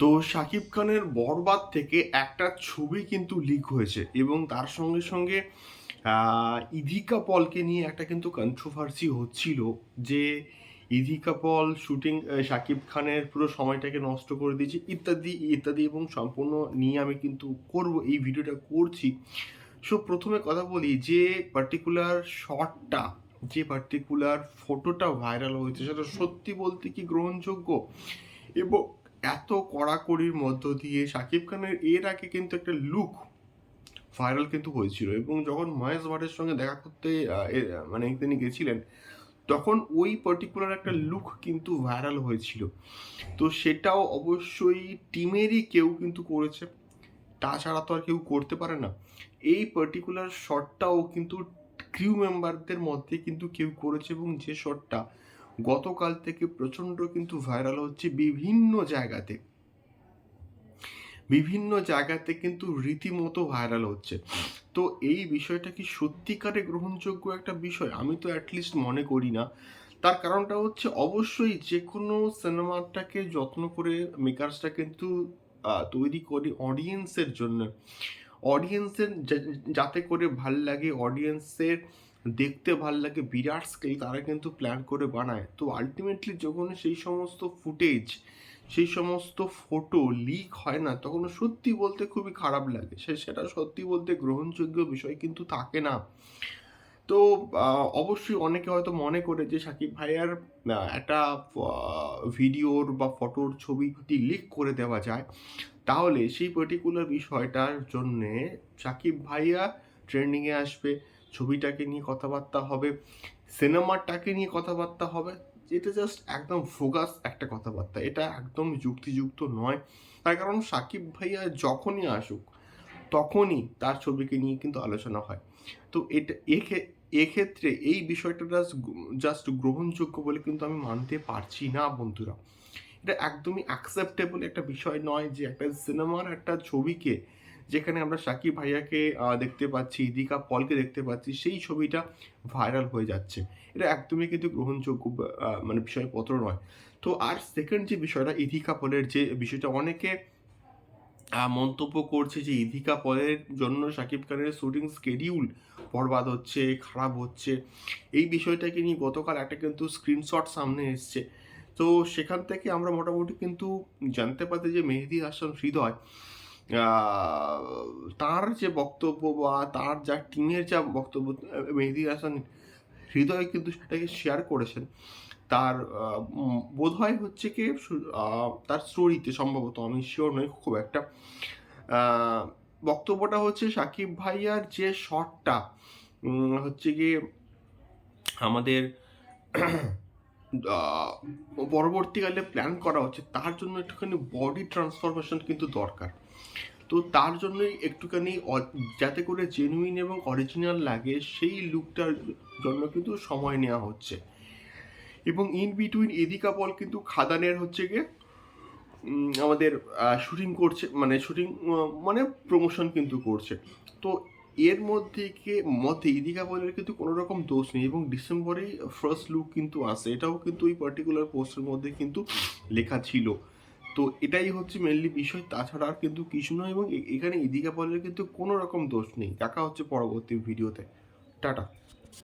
তো শাকিব খানের বরবাদ থেকে একটা ছবি কিন্তু লিক হয়েছে এবং তার সঙ্গে সঙ্গে ইধিকা পলকে নিয়ে একটা কিন্তু কন্ট্রোভার্সি হচ্ছিল যে ইধিকা পল শুটিং শাকিব খানের পুরো সময়টাকে নষ্ট করে দিয়েছে, ইত্যাদি ইত্যাদি এবং সম্পূর্ণ নিয়ে আমি কিন্তু করব, এই ভিডিওটা করছি। সো প্রথমে কথা বলি যে পার্টিকুলার শটটা যে পার্টিকুলার ফটোটা ভাইরাল হয়েছে, সেটা সত্যি বলতে কি গ্রহণযোগ্য? এবং এত কড়াকড়ির মধ্য দিয়ে শাকিব খানের এর আগে কিন্তু একটা লুক ভাইরাল কিন্তু হয়েছিল এবং যখন মহেশ ভাটের সঙ্গে দেখা করতে মানে তিনি গেছিলেন, তখন ওই পার্টিকুলার একটা লুক কিন্তু ভাইরাল হয়েছিল। তো সেটাও অবশ্যই টিমেরই কেউ কিন্তু করেছে। তাছাড়া তো আর কেউ করতে পারে না। এই পার্টিকুলার শটটাও কিন্তু ক্রিউ মেম্বারদের মধ্যে কিন্তু কেউ করেছে এবং যে শটটা গতকাল থেকে প্রচণ্ড কিন্তু ভাইরাল হচ্ছে বিভিন্ন জায়গাতে। বিভিন্ন জায়গাতে কিন্তু রীতিমতো ভাইরাল হচ্ছে। তো এই বিষয়টা কি সত্যিকারে গ্রহণযোগ্য একটা বিষয়? আমি তো অ্যাটলিস্ট মনে করি না। তার কারণটা হচ্ছে অবশ্যই যে কোনো সিনেমাটাকে যত্ন করে মেকার্সটা কিন্তু তৈরি করে অডিয়েন্সের জন্য। অডিয়েন্সের যাতে করে ভালো লাগে অডিয়েন্সের দেখতে ভালো লাগে, বিরাট স্কেল তারা কিন্তু প্ল্যান করে বানায়। তো আলটিমেটলি যখন সেই সমস্ত ফুটেজ সেই সমস্ত ফটো লিক হয় না, তখন সত্যি বলতে খুবই খারাপ লাগে। সে, সেটা সত্যি বলতে গ্রহণযোগ্য বিষয় কিন্তু থাকে না। তো অবশ্যই অনেকে হয়তো মনে করে যে সাকিব ভাইয়ার একটা ভিডিওর বা ফটোর ছবি যদি লিক করে দেওয়া যায়, তাহলে সেই পার্টিকুলার বিষয়টার জন্যে সাকিব ভাইয়া ট্রেন্ডিংয়ে আসবে। ছবিটাকে নিয়ে কথাবার্তা হবে, সিনেমাটাকে নিয়ে কথাবার্তা হবে, এটা জাস্ট একদম ফোকাস একটা কথাবার্তা। এটা একদম যুক্তিযুক্ত নয়। তার কারণ সাকিব ভাইয়া যখনই আসুক, তখনই তার ছবিকে নিয়ে কিন্তু আলোচনা হয়। তো এটা এক্ষে- এক্ষেত্রে এই বিষয়টা জাস্ট জাস্ট গ্রহণযোগ্য বলে কিন্তু আমি মানতে পারছি না বন্ধুরা। এটা একদমই অ্যাকসেপ্টেবল একটা বিষয় নয় যে একটা সিনেমার একটা ছবিকে যেখানে আমরা সাকিব ভাইয়াকে দেখতে পাচ্ছি, ইদিকা পলকে দেখতে পাচ্ছি, সেই ছবিটা ভাইরাল হয়ে যাচ্ছে। এটা একদমই কিন্তু গ্রহণযোগ্য মানে বিষয়পত্র নয়। তো আর সেকেন্ড যে বিষয়টা, ইদিকা পলের যে বিষয়টা, অনেকে মন্তব্য করছে যে ইধিকা পলের জন্য শাকিব খানের শুটিং স্কেডিউল বরবাদ হচ্ছে, খারাপ হচ্ছে। এই বিষয়টাকে নিয়ে গতকাল একটা কিন্তু স্ক্রিনশট সামনে এসছে। তো সেখান থেকে আমরা মোটামুটি কিন্তু জানতে পারতে যে মেহেদি হাসান হৃদয় তার যে বক্তব্য বা তার যা টিমের যা বক্তব্য মেহেদি হাসান হৃদয় কিন্তু সেটাকে শেয়ার করেছেন। তার আহ, উম, বোধহয় হচ্ছে কি তার স্টোরিতে সম্ভবত আমি শিওর নই খুব একটা। বক্তব্যটা হচ্ছে সাকিব ভাইয়ার যে শটটা হচ্ছে গিয়ে আমাদের পরবর্তীকালে প্ল্যান করা হচ্ছে, তার জন্য একটুখানি বডি ট্রান্সফরমেশন কিন্তু দরকার। তো তার জন্যই একটুখানি যাতে করে জেনুইন এবং অরিজিনাল লাগে, সেই লুকটার জন্য কিন্তু সময় নেওয়া হচ্ছে। এবং ইন বিটুইন এদিকা পল কিন্তু খাদানের হচ্ছে গিয়ে আমাদের শুটিং করছে মানে শুটিং মানে প্রমোশন কিন্তু করছে। তো এর মধ্যে কে মতে ইদিকা বলের কিন্তু কোনো রকম দোষ নেই এবং ডিসেম্বরেই ফার্স্ট লুক কিন্তু আসে। এটাও কিন্তু ওই পার্টিকুলার পোস্টের মধ্যে কিন্তু লেখা ছিল। তো এটাই হচ্ছে মেনলি বিষয়। তাছাড়া আর কিন্তু কিছু নয় এবং এখানে ইদিকা বলের কিন্তু কোনো রকম দোষ নেই। দেখা হচ্ছে পরবর্তী ভিডিওতে টাটা।